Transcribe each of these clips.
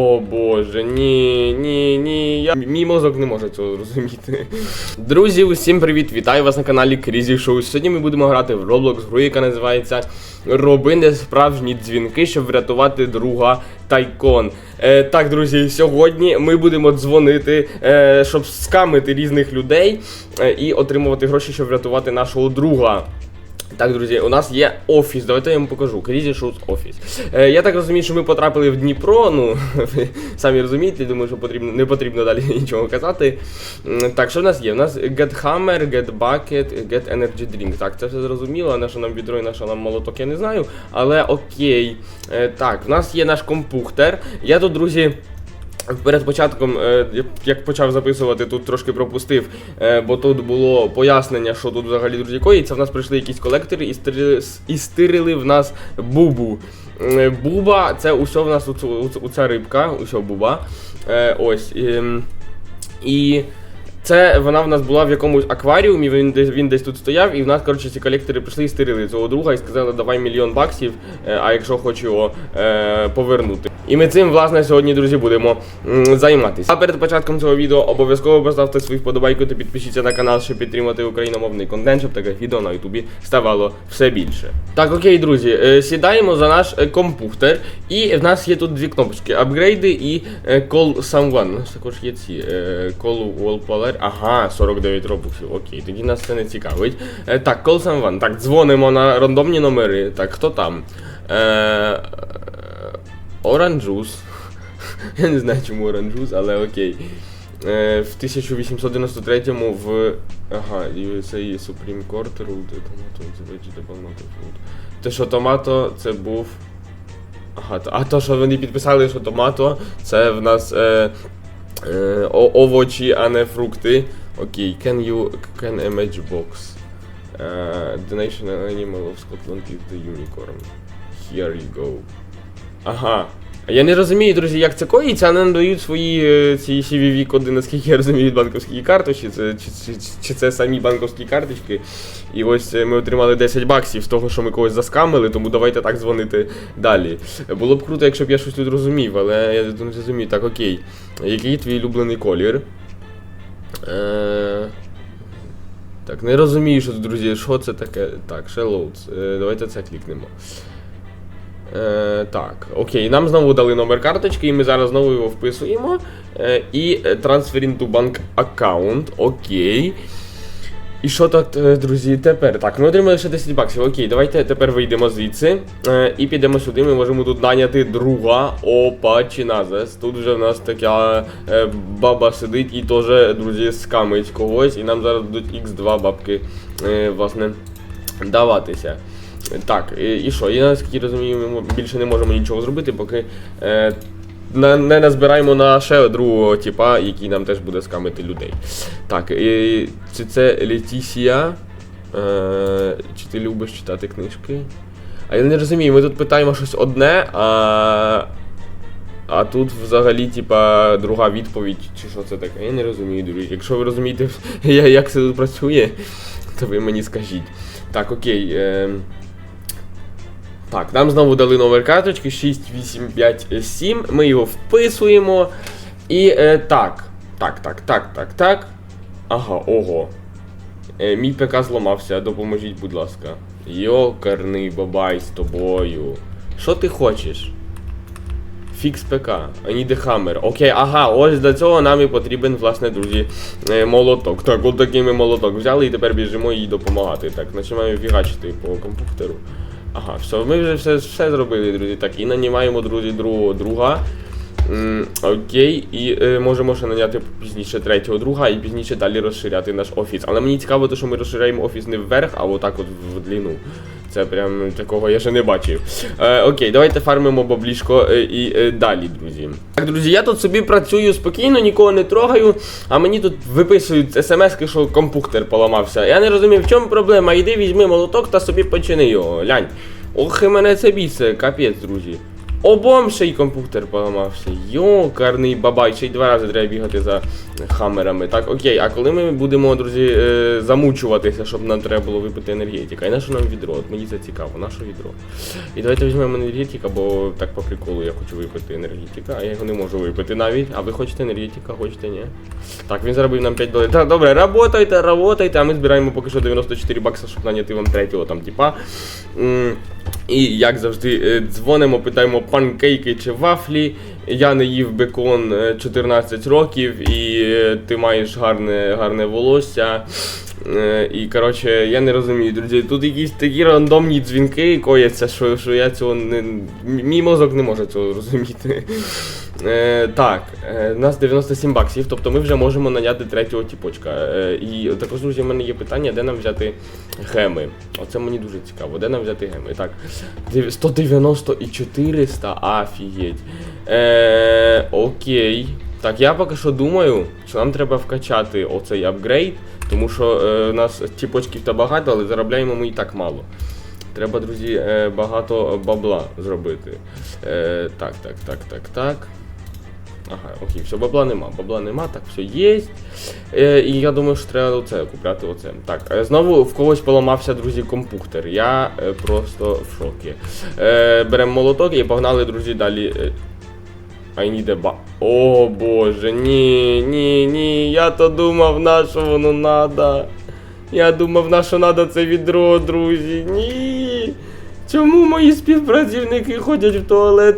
О боже, ні, ні, ні. Я... Мій мозок не може цього зрозуміти. Друзі, усім привіт! Вітаю вас на каналі Крізі Шоу. Сьогодні ми будемо грати в Roblox, гру, яка називається Роби несправжні дзвінки, щоб врятувати друга Тайкон. Е, так, друзі, сьогодні ми будемо дзвонити, е, щоб скамити різних людей е, і отримувати гроші, щоб врятувати нашого друга. Так, друзі, у нас є офіс. Давайте я вам покажу. Crazy Shoes офіс. Е, я так розумію, що ми потрапили в Дніпро. Ну, ви самі розумієте, думаю, що потрібно, не потрібно далі нічого казати. Так, що в нас є? У нас Get Hammer, Get Bucket, Get Energy Drink. Так, це все зрозуміло. На що нам відро і на що нам молоток, я не знаю. Але окей. Е, так, в нас є наш компухтер. Я тут, друзі. Перед початком, е, як почав записувати, тут трошки пропустив, е, бо тут було пояснення, що тут взагалі друзі коїться. В нас прийшли якісь колектори і стирили, і стирили в нас бубу. Е, Буба це усе в нас у, ця рибка, усе буба. Ось. ем, І це вона в нас була в якомусь акваріумі, він десь він десь тут стояв, і в нас, коротше, ці колектори прийшли і стирили цього друга і сказали, давай мільйон баксів, е, а якщо хочу його е, повернути. І ми цим, власне, сьогодні, друзі, будемо займатися. А перед початком цього відео обов'язково поставте свою вподобайку та підпишіться на канал, щоб підтримати україномовний контент, щоб таке відео на ютубі ставало все більше. Так, окей, друзі, е, сідаємо за наш е, компухтер, і в нас є тут дві кнопочки: апгрейди і Call Someone. У нас також є ці Call Wallpaler. Ага, 49 робоксів. Окей, тоді нас це не цікавить. Е, Так, Call Someone. Так, дзвонимо на рандомні номери. Так, хто там? Е, Оранжус. Я не знаю, чому Оранжус, але окей. Е, в 1893-му в. Ага, USA Supreme Court ruled tomato vegetable not fruit. Те, що томато, це був. Ага, а то, що вони підписали, що томато, це в нас е, o ovoci, a frukty. Okay, can you can image box? Uh, the national animal of Scotland is the unicorn. Here you go. Aha, Я не розумію, друзі, як це коїться, а нам дають свої е, ці CVV коди, наскільки я розумію, від банковської карточки, це, чи, чи, чи це самі банковські карточки. І ось е, ми отримали 10 баксів з того, що ми когось заскамили, тому давайте так дзвонити далі. Було б круто, якщо б я щось тут розумів, але я не розумію. Так, окей. Який твій улюблений колір? Е... Так, не розумію, що друзі, що це таке. Так, Shallows. Е, давайте це клікнемо. Е, так, окей, нам знову дали номер карточки, і ми зараз знову його вписуємо. Е, і е, transfer into bank account. Окей. І що так, е, друзі, тепер? Так, ми отримали ще 10 баксів. Окей, давайте тепер вийдемо звідси. Е, і підемо сюди. Ми можемо тут наняти друга Опа Чиназес. Тут вже в нас така е, баба сидить і теж, друзі, скамить когось. І нам зараз дадуть X2 бабки, е, власне, даватися. Так, і, і що? Я наскільки розумію, ми більше не можемо нічого зробити, поки е, на, не назбираємо на ще другого типа, який нам теж буде скамити людей. Так, і, чи це Летісія? Е, чи ти любиш читати книжки? А я не розумію, ми тут питаємо щось одне, а. А тут взагалі, типа, друга відповідь, чи що це таке? Я не розумію, друзі. Якщо ви розумієте, як це тут працює, то ви мені скажіть. Так, окей. Е... Так, нам знову дали номер карточки 6857. Ми його вписуємо. І е, так. Так, так, так, так, так. Ага, ого. Е, мій ПК зламався, допоможіть, будь ласка. Йокарний бабай з тобою. Що ти хочеш? Фікс ПК, ані де хаммер. Окей, ага, ось для цього нам і потрібен, власне, друзі, е, молоток. Так, от такий ми молоток взяли і тепер біжимо їй допомагати. Так, починаємо фігачити по комп'ютеру. Ага, все, ми вже все, все зробили, друзі. Так, і нанімаємо, друзі, другого друга. М, окей, і е, можемо ще наняти пізніше третього друга і пізніше далі розширяти наш офіс. Але мені цікаво, те, що ми розширяємо офіс не вверх, а отак от в длину. Це прям такого я ще не бачив. Е, окей, давайте фармимо баблішко е, і е, далі, друзі. Так, друзі, я тут собі працюю спокійно, нікого не трогаю, а мені тут виписують смски, що компуктер поламався. Я не розумію, в чому проблема. Йди, візьми молоток та собі почини його. Глянь. Ох, і мене це бісить, капець, друзі. Обом ще й комп'ютер поламався. Йокарний бабай, ще й два рази треба бігати за хамерами. Так, окей, а коли ми будемо, друзі, е, замучуватися, щоб нам треба було випити енергетика? І на що нам відро? От мені це цікаво, на що відро? І давайте візьмемо енергетика, бо так по приколу я хочу випити енергетика, а я його не можу випити навіть. А ви хочете енергетика, хочете, ні? Так, він заробив нам 5 доларів. Так, добре, работайте, работайте, а ми збираємо поки що 94 бакса, щоб наняти вам третього там, типа. І як завжди, е, дзвонимо, питаємо панкейки чи вафлі. Я не їв бекон е, 14 років, і е, ти маєш гарне, гарне волосся. Е, І коротше, я не розумію, друзі. Тут якісь такі рандомні дзвінки кояться, що, що я цього не. Мій мозок не може цього розуміти. Е, так, е, у нас 97 баксів, тобто ми вже можемо наняти третього тіпочка. Е, і також, друзі, в мене є питання, де нам взяти геми. Оце мені дуже цікаво, де нам взяти геми. Так, 190 і 400, афігеть. Е, окей. Так, я поки що думаю, що нам треба вкачати оцей апгрейд, тому що е, нас тіпочків та багато, але заробляємо ми і так мало. Треба, друзі, е, багато бабла зробити. Е, так, так, так, так, так. Ага, окей, все, бабла нема, бабла нема, так, все є. Е, і я думаю, що треба оце купляти оце. Так, е, знову в когось поламався, друзі, комп'ютер. Я е, просто в шокі. Е, беремо молоток і погнали, друзі, далі. I need a ba... О боже, ні, ні, ні. Я то думав, на що воно надо. Я думав, на що надо це відро, друзі. Ні. Чому мої співпрацівники ходять в туалет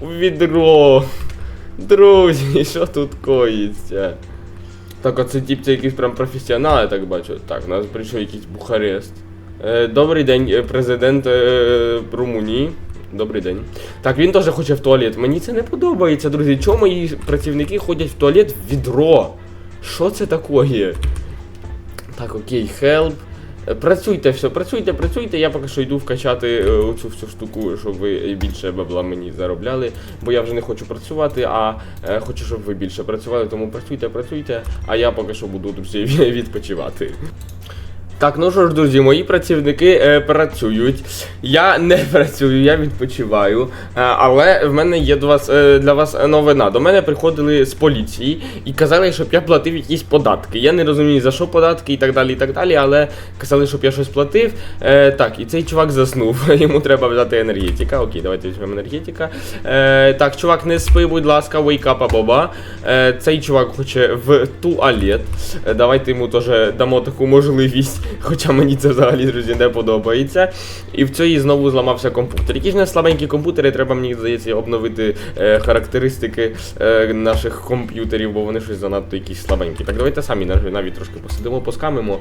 у відро? Друзі, що тут коїться? Так, оце тип, це якийсь прям професіонал, я так бачу. Так, у нас прийшов якийсь Бухарест. Е, добрий день, е, президент е, Румунії. Добрий день. Так, він теж хоче в туалет. Мені це не подобається, друзі. Чому мої працівники ходять в туалет в відро? Що це таке? Так, окей. Е, Працюйте все, працюйте, працюйте. Я поки що йду вкачати е, оцю всю штуку, щоб ви більше бабла мені заробляли. Бо я вже не хочу працювати, а е, хочу, щоб ви більше працювали. Тому працюйте, працюйте, а я поки що буду друзі відпочивати. Так, ну що ж, друзі, мої працівники е, працюють. Я не працюю, я відпочиваю. Е, але в мене є до вас, е, для вас новина. До мене приходили з поліції і казали, щоб я платив якісь податки. Я не розумію, за що податки і так далі, і так далі, але казали, щоб я щось платив. Е, так, і цей чувак заснув. Йому треба взяти енергетика. Окей, давайте візьмемо енергетика. Е, так, чувак, не спи, будь ласка, wake up, боба. Е, цей чувак хоче в туалет. Е, давайте йому теж дамо таку можливість. Хоча мені це взагалі, друзі, не подобається. І в цій знову зламався комп'ютер. Які ж не слабенькі комп'ютери, треба, мені здається, обновити е, характеристики е, наших комп'ютерів, бо вони щось занадто якісь слабенькі. Так, давайте самі навіть трошки посидимо, поскамимо.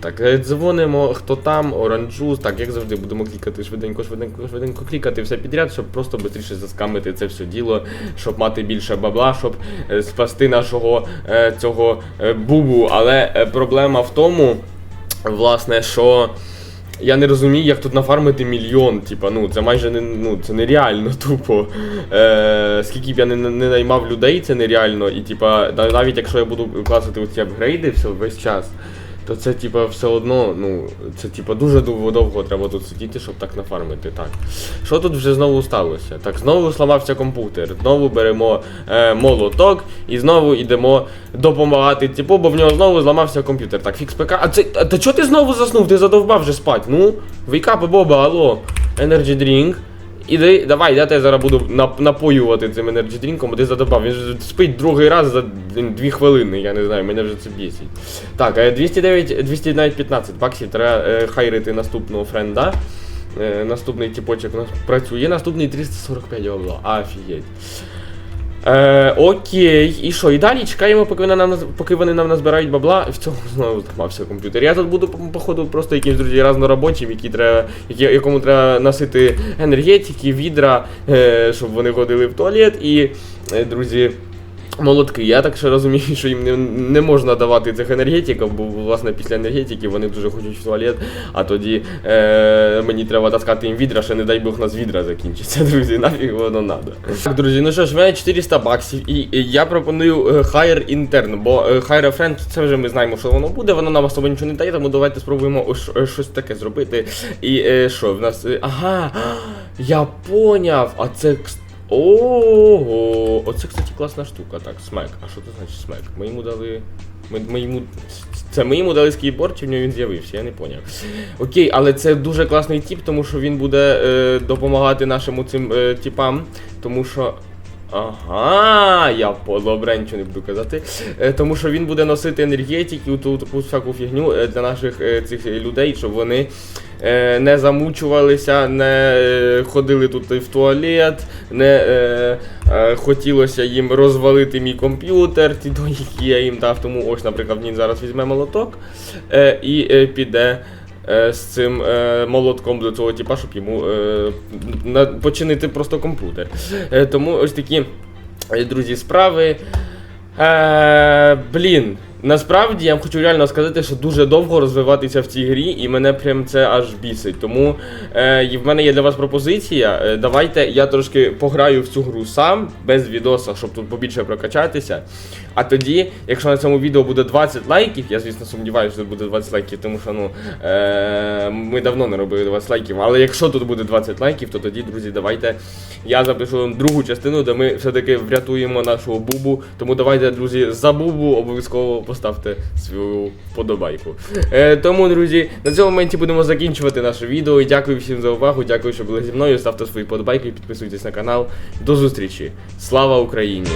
Так, е, дзвонимо, хто там, оранжуз. Так, як завжди, будемо клікати швиденько, швиденько, швиденько клікати все підряд, щоб просто швидше заскамити це все діло, щоб мати більше бабла, щоб е, спасти нашого е, цього е, бубу. Але е, проблема в тому власне, що я не розумію, як тут нафармити мільйон. Типа, ну це майже не ну це нереально тупо. Е, скільки б я не, не наймав людей, це нереально. І типа, навіть якщо я буду класити оці апгрейди все весь час. То це типа все одно, ну, це типа дуже довго треба тут сидіти, щоб так нафармити. Так. Що тут вже знову сталося? Так, знову зламався комп'ютер, знову беремо е, молоток і знову йдемо допомагати типу, бо в нього знову зламався комп'ютер. Так, фікс ПК. А це. А та чого ти знову заснув? Ти задовбав вже спать. Ну, вейкапи, Боба, алло. Energy drink. Іди, давай, я тебе зараз буду напоювати цим енерджідрінком, ти задобав. Він ж спить другий раз за д- дві хвилини, я не знаю, мене вже це бісить. Так, е, 209, 215 баксів треба е, хайрити наступного френда. Е, наступний тіпочок у нас працює, наступний 345 обло. Офігеть. Е, окей, і що? І далі чекаємо, поки вони нам поки вони нам назбирають бабла, в цьому знову зламався комп'ютер. Я тут буду по- походу просто якимсь друзі разноробочим, які треба, які, якому треба носити енергетики, відра, е, щоб вони ходили в туалет. І, е, друзі, Молотки, я так ще розумію, що їм не, не можна давати цих енергетиків, бо власне після енергетиків вони дуже хочуть в туалет, а тоді е, мені треба таскати їм відра, ще не дай Бог нас відра закінчиться, друзі, нафіг воно надо. Так, друзі, ну що ж, в мене 400 баксів, і, я пропоную е, Hire Intern, бо е, Hire Friend, це вже ми знаємо, що воно буде, воно нам особо нічого не дає, тому давайте спробуємо е, щось таке зробити. І е, що, в нас. ага, я поняв, а це. Ого, оце, кстати, класна штука. Так, смек. А що це значить смек? Ми йому дали. Ми, ми йому... Це ми йому дали скейтборд, чи в нього він з'явився, я не поняв. Окей, але це дуже класний тип, тому що він буде е, допомагати нашим цим е, типам, тому що. Ага, я добре нічого не буду казати. Е, тому що він буде носити енергетики, ту таку всяку фігню е, для наших е, цих людей, щоб вони не замучувалися, не ходили тут в туалет, не хотілося їм розвалити мій комп'ютер, ті який я їм дав. Тому ось, наприклад, він зараз візьме молоток і піде. Е, З цим е, молотком до цього типа, щоб йому е, починити просто комп'ютер. Тому ось такі, друзі, справи. Блін, насправді я хочу реально сказати, що дуже довго розвиватися в цій грі, і мене прям це аж бісить. Тому е, в мене є для вас пропозиція. Е, давайте я трошки пограю в цю гру сам, без відоса, щоб тут побільше прокачатися. А тоді, якщо на цьому відео буде 20 лайків, я звісно сумніваюся, що тут буде 20 лайків, тому що ну е, ми давно не робили 20 лайків. Але якщо тут буде 20 лайків, то тоді, друзі, давайте я запишу другу частину, де ми все-таки врятуємо нашого бубу. Тому давайте, друзі, за бубу обов'язково поставте свою подобайку. Е, тому, друзі, на цьому моменті будемо закінчувати наше відео. Дякую всім за увагу. Дякую, що були зі мною. Ставте свої подобайки, підписуйтесь на канал. До зустрічі. Слава Україні!